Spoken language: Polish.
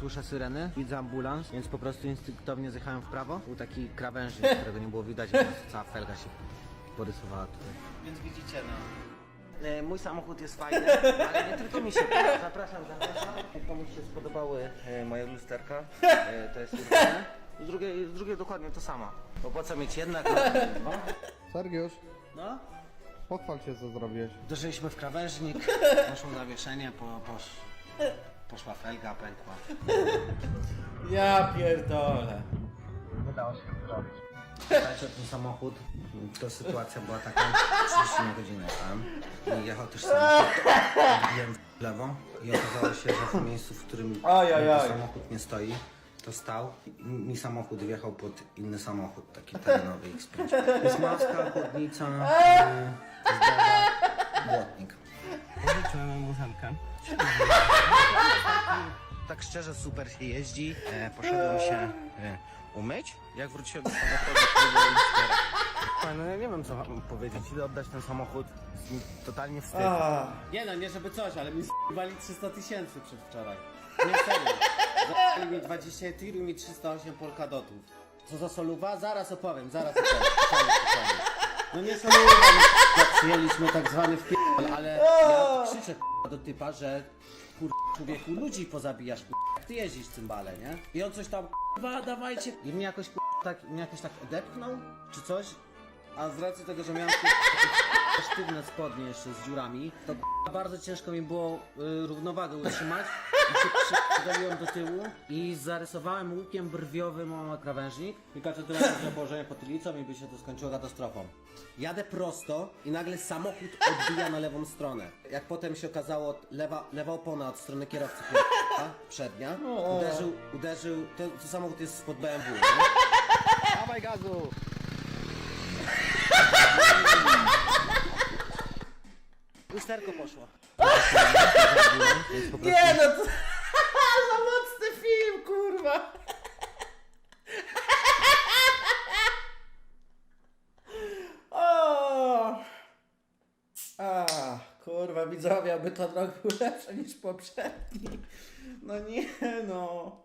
Słyszę syreny, widzę ambulans, więc po prostu instynktownie zjechałem w prawo. Był taki krawężnik, którego nie było widać, więc cała felga się porysowała tutaj. Więc widzicie, no. E, Mój samochód jest fajny, ale nie tylko mi się podoba. Zapraszam, zapraszam. Jak komuś się spodobały e, moje lusterka, e, to jest jedyne. Z drugiej, z drugiej dokładnie to samo. Bo po co mieć jednak dwa? Sergiusz, No. pochwal się co zrobiłeś. Uderzyliśmy w krawężnik, poszło zawieszenie, po, posz, poszła felga, pękła. Ja pierdolę. Udało się zrobić. Słuchajcie, ten samochód, to sytuacja była taka, 30 na godzinę jechałem i jechał też samochód, odbiłem w lewo i okazało się, że w miejscu, w którym samochód nie stoi, to stał i mi samochód wjechał pod inny samochód, taki terenowy X5. Jest maska, chłodnica, yy, zderzak, błotnik. Pożyczyłem mu ósemkę. Tak szczerze super się jeździ. E, poszedłem się e, umyć. Jak wróciłem do samochodu, to było lustera. No ja nie wiem co mam powiedzieć. Idę oddać ten samochód. Jest mi totalnie wstyd. Nie no, nie żeby coś, ale mi s***wali 300 tysięcy przedwczoraj. Nie serio. Zabrali mi 20 tiru i mi 308 polkadotów. Co za soluwa? Zaraz opowiem, zaraz opowiem. Spokojnie, spokojnie. No nie jak przyjęliśmy tak zwany wpierdol, ale ja krzyczę k***a, do typa, że kur... człowieku ludzi pozabijasz k***a, jak ty jeździsz cymbale, nie? I on coś tam k***a, dawajcie. I mnie jakoś k***a, tak, mnie jakoś tak odepchnął, czy coś. A z racji tego, że miałem takie sztywne spodnie jeszcze z dziurami, to k***a, bardzo ciężko mi było y, równowagę utrzymać i się przydaliłem do tyłu i zarysowałem łukiem brwiowym o krawężnik. I kaczetylem że położenie pod tylicą i by się to skończyło katastrofą. Jadę prosto i nagle samochód odbija na lewą stronę. Jak potem się okazało, lewa, lewa opona od strony kierowcy k***a, przednia, uderzył, uderzył, to, to samochód jest spod BMW, nie? Dawaj gazu! Lusterko poszło. Nie no to... Za mocny film, kurwa! O! A, kurwa, widzowie, aby to rok był lepszy niż poprzedni. No nie no.